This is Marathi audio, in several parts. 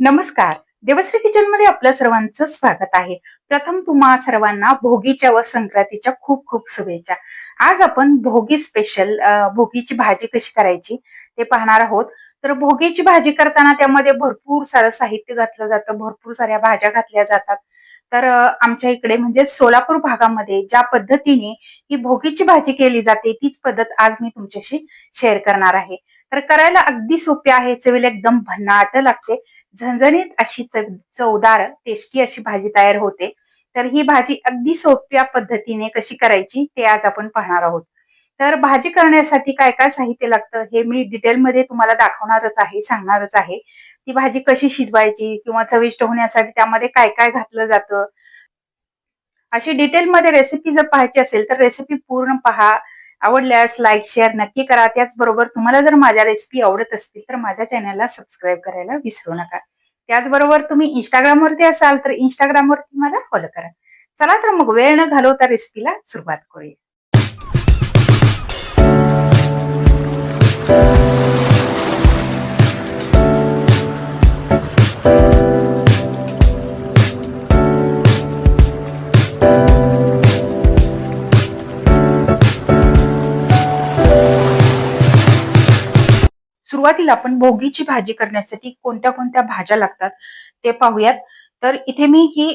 नमस्कार. देवश्री किचनमध्ये आपल्या सर्वांचं स्वागत आहे. प्रथम तुम्हा सर्वांना भोगीच्या व संक्रांतीच्या खूप खूप शुभेच्छा. आज आपण भोगी स्पेशल भोगीची भाजी कशी करायची ते पाहणार आहोत. तर भोगीची भाजी करताना त्यामध्ये भरपूर सारं साहित्य घातलं जातं भरपूर साऱ्या भाज्या घातल्या जातात. तर आमच्या इकडे म्हणजे सोलापूर भागामध्ये ज्या पद्धतीने ही भोगीची भाजी केली जाते तीच पद्धत आज मी तुमच्याशी शेअर करणार आहे. तर करायला अगदी सोपी आहे चवीला एकदम भन्नाट लागते. झणझणीत अशी चव- चवदार टेस्टी अशी भाजी तयार होते. तर ही भाजी अगदी सोप्या पद्धतीने कशी करायची ते आज आपण पाहणार आहोत. तर भाजी करण्यासाठी काय काय साहित्य लागतं हे मी डिटेलमध्ये तुम्हाला दाखवणारच आहे सांगणारच आहे. ती भाजी कशी शिजवायची किंवा चविष्ट होण्यासाठी त्यामध्ये काय काय घातलं जातं? अशी डिटेलमध्ये रेसिपी जर पाहायची असेल तर रेसिपी पूर्ण पहा. आवडल्यास लाईक शेअर नक्की करा. त्याचबरोबर तुम्हाला जर माझ्या रेसिपी आवडत असतील तर माझ्या चॅनलला सबस्क्राईब करायला विसरू नका. त्याचबरोबर तुम्ही इंस्टाग्रामवरती असाल तर इंस्टाग्रामवरती मला फॉलो करा. चला तर मग वेळ न घालवता रेसिपीला सुरुवात करूया. सुरुवातीला आपण भोगीची भाजी करण्यासाठी कोणत्या कोणत्या भाज्या लागतात ते पाहूयात. तर इथे मी ही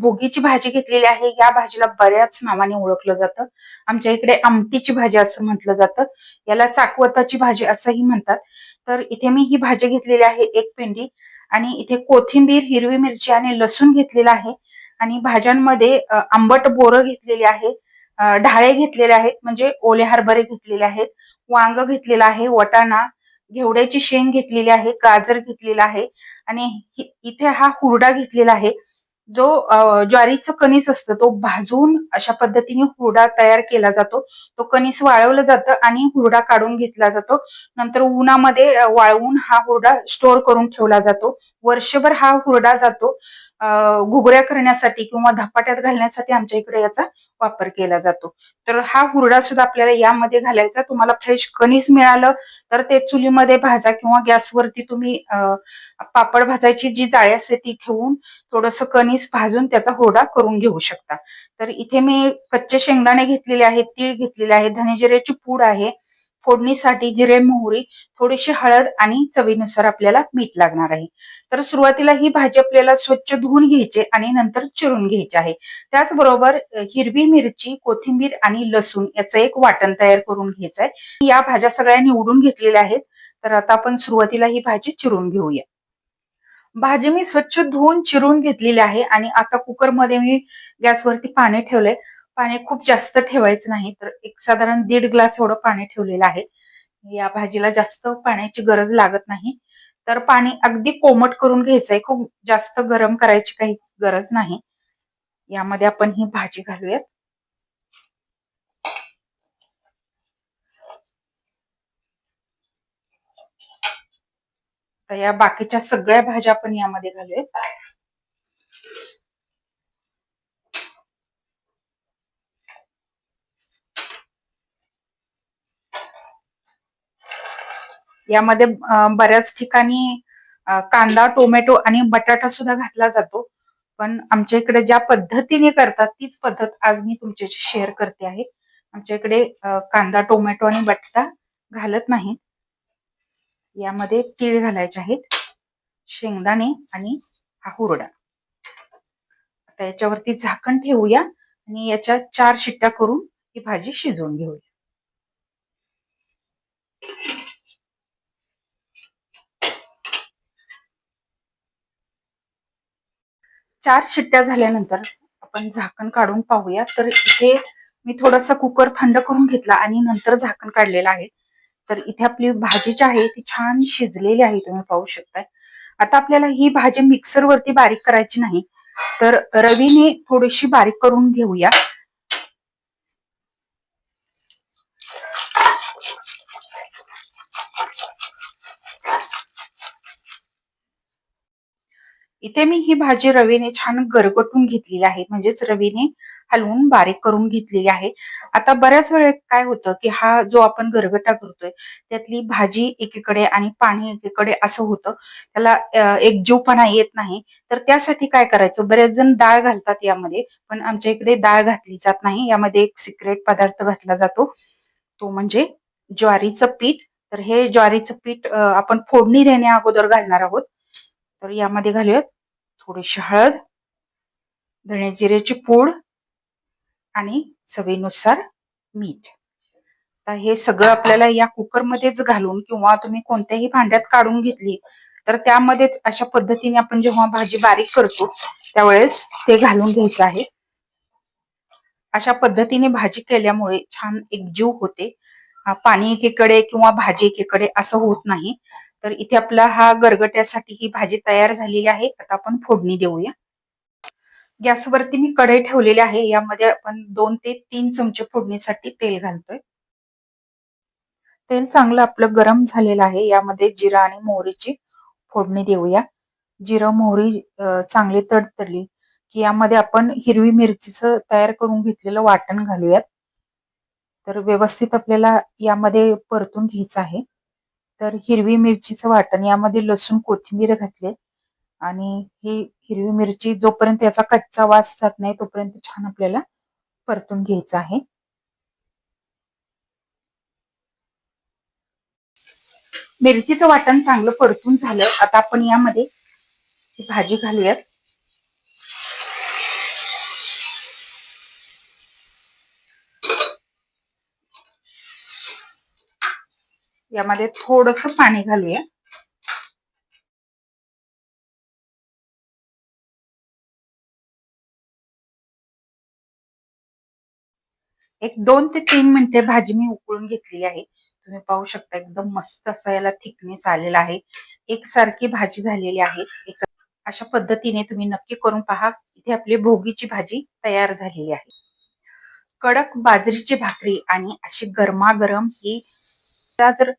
भोगीची भाजी घेतलेली आहे. या भाजीला बऱ्याच नावाने ओळखलं जातं. आमच्या इकडे आमटीची भाजी असं म्हटलं जातं. याला चाकवताची भाजी असंही म्हणतात. तर इथे मी ही भाजी घेतलेली आहे एक पेंडी आणि इथे कोथिंबीर हिरवी मिरची आणि लसूण घेतलेला आहे. आणि भाज्यांमध्ये आंबट बोरं घेतलेली आहे. ढाळे घेतलेले आहेत. म्हणजे ओले हरभरे घेतलेले आहेत. वांग घेतलेलं आहे. वटाणा घेवड्याची शेंग घेतलेली आहे गाजर घेतलेला आहे आणि इथे हा हुरडा घेतलेला आहे. जो ज्वारीचं कणीस असतं तो भाजून अशा पद्धतीने हुरडा तयार केला जातो. तो कणीस वाळवलं जातं आणि हुरडा काढून घेतला जातो. नंतर उन्हामध्ये वाळवून हा हुरडा स्टोअर करून ठेवला जातो. वर्षभर हा हुरडा जातो. घुगऱ्या करण्यासाठी किंवा धपाट्यात घालण्यासाठी आमच्या इकडे याचा वापर केला जातो. तर हा हुरडा सुद्धा आपल्याला यामध्ये घालायचा. तुम्हाला फ्रेश कणीस मिळालं तर ते चुलीमध्ये भाजा किंवा गॅसवरती तुम्ही पापड भाजायची जी जाळी असते ती ठेवून थोडस कणीस भाजून त्याचा हुरडा करून घेऊ शकता. तर इथे मी कच्चे शेंगदाणे घेतलेले आहेत तीळ घेतलेले आहे धनेजिऱ्याची पूड आहे फोडणीसाठी जिरे मोहरी थोडीशी हळद आणि चवीनुसार आपल्याला मीठ लागणार आहे. तर सुरुवातीला ही भाजी आपल्याला स्वच्छ धुवून घ्यायची आणि नंतर चिरून घ्यायची आहे. त्याचबरोबर हिरवी मिरची कोथिंबीर आणि लसूण याचं एक वाटण तयार करून घ्यायचं आहे. या भाज्या सगळ्या निवडून घेतलेल्या आहेत. तर आता आपण सुरुवातीला ही भाजी चिरून घेऊया. भाजी मी स्वच्छ धुवून चिरून घेतलेली आहे आणि आता कुकरमध्ये मी गॅसवरती पाणी ठेवलंय. पाणी खूप जास्त ठेवायचं नाही तर एक साधारण दीड ग्लास एवढं पाणी ठेवलेलं आहे. या भाजीला जास्त पाण्याची गरज लागत नाही. तर पाणी अगदी कोमट करून घ्यायचंय खूप जास्त गरम करायची काही गरज नाही. यामध्ये आपण ही भाजी घालूयात. तर या बाकीच्या सगळ्या भाज्या आपण यामध्ये घालूयात. यामध्ये बऱ्याच ठिकाणी कांदा टोमॅटो आणि बटाटा सुद्धा घातला जातो. पण आमच्या इकडे ज्या पद्धतीने करतात तीच पद्धत आज मी तुमच्याशी शेअर करते आहे. आमच्या इकडे कांदा टोमॅटो आणि बटाटा घालत नाही यामध्ये तीळ घालायचे आहेत शेंगदाणे आणि हा हुरडा. आता याच्यावरती झाकण ठेवूया आणि याच्या चार शिट्ट्या करून ही भाजी शिजवून घेऊया. चार शिट्ट्या झाल्यानंतर आपण झाकण काढून पाहूया. तर इथे मी थोडासा कुकर थंड करून घेतला आणि नंतर झाकण काढलेलं आहे. तर इथे आपली भाजी जी आहे ती छान शिजलेली आहे तुम्ही पाहू शकताय. आता आपल्याला ही भाजी मिक्सर वरती बारीक करायची नाही. तर रवीने थोडीशी बारीक करून घेऊया. इथे मी ही भाजी रवीने छान गरगटून घेतलेली आहे. म्हणजेच रवीने हलवून बारीक करून घेतलेली आहे. आता बऱ्याच वेळेत काय होतं की हा जो आपण गरगटा करतोय त्यातली भाजी एकीकडे आणि पाणी एकीकडे असं होतं. त्याला एकजीवपणा येत नाही. तर त्यासाठी काय करायचं? बरेच जण डाळ घालतात यामध्ये पण आमच्या इकडे डाळ घातली जात नाही. यामध्ये एक सिक्रेट पदार्थ घातला जातो. तो म्हणजे ज्वारीचं पीठ. तर हे ज्वारीचं पीठ आपण फोडणी देण्या अगोदर घालणार आहोत. तर यामध्ये घालूयात थोडीशी हळद धणे जिऱ्याची पूड आणि चवीनुसार मीठ. आता हे सगळं आपल्याला या कुकरमध्येच घालून किंवा तुम्ही कोणत्याही भांड्यात काढून घेतली तर त्यामध्येच अशा पद्धतीने आपण जेव्हा भाजी बारीक करतो त्यावेळेस ते घालून घ्यायचं आहे. अशा पद्धतीने भाजी केल्यामुळे छान एकजीव होते. पाणी एकीकडे किंवा भाजी एकीकडे असं होत नाही. तर इथे आपला हा गरगट्यासाठी ही भाजी तयार झालेली आहे. आता आपण फोडणी देऊया. गॅसवरती मी कढई ठेवलेली आहे. यामध्ये आपण दोन ते तीन चमचे फोडणीसाठी तेल घालतोय. तेल चांगलं आपलं गरम झालेलं आहे. यामध्ये जिरा आणि मोहरीची फोडणी देऊया. जिरं मोहरी चांगली तडतडली की यामध्ये आपण हिरवी मिरचीचं तयार करून घेतलेलं वाटण घालूयात. तर व्यवस्थित आपल्याला यामध्ये परतून घ्यायचं आहे. तर हिरवी मिरचीचं वाटण यामध्ये लसूण कोथिंबीर घातले आणि ही हिरवी मिरची जोपर्यंत याचा कच्चा वास जात नाही तोपर्यंत छान आपल्याला परतून घ्यायचं आहे. मिरचीचं वाटण चांगलं परतून झालं. आता आपण यामध्ये भाजी घालूयात. यामध्ये थोडस पाणी घालूया. एक दोन ते तीन मिनिटे भाजी मी उकळून घेतली आहे. तुम्ही पाहू शकता एकदम मस्त असा याला थिकनेस आलेला आहे. एकसारखी भाजी झालेली आहे. एक अशा पद्धतीने तुम्ही नक्की करून पहा. इथे आपली भोगीची भाजी तयार झालेली आहे. कडक बाजरीची भाकरी आणि अशी गरमागरम ही आता जर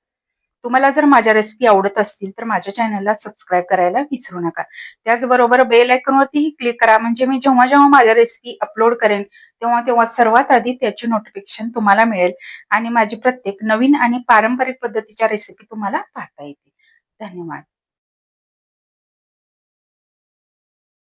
तुम्हाला जर माझ्या रेसिपी आवडत असतील तर माझ्या चॅनलला सबस्क्राईब करायला विसरू नका. त्याचबरोबर बेल आयकॉनवरतीही क्लिक करा. म्हणजे मी जेव्हा जेव्हा माझ्या रेसिपी अपलोड करेन तेव्हा तेव्हा सर्वात आधी त्याची नोटिफिकेशन तुम्हाला मिळेल आणि माझी प्रत्येक नवीन आणि पारंपरिक पद्धतीच्या रेसिपी तुम्हाला पाहता येतील. धन्यवाद.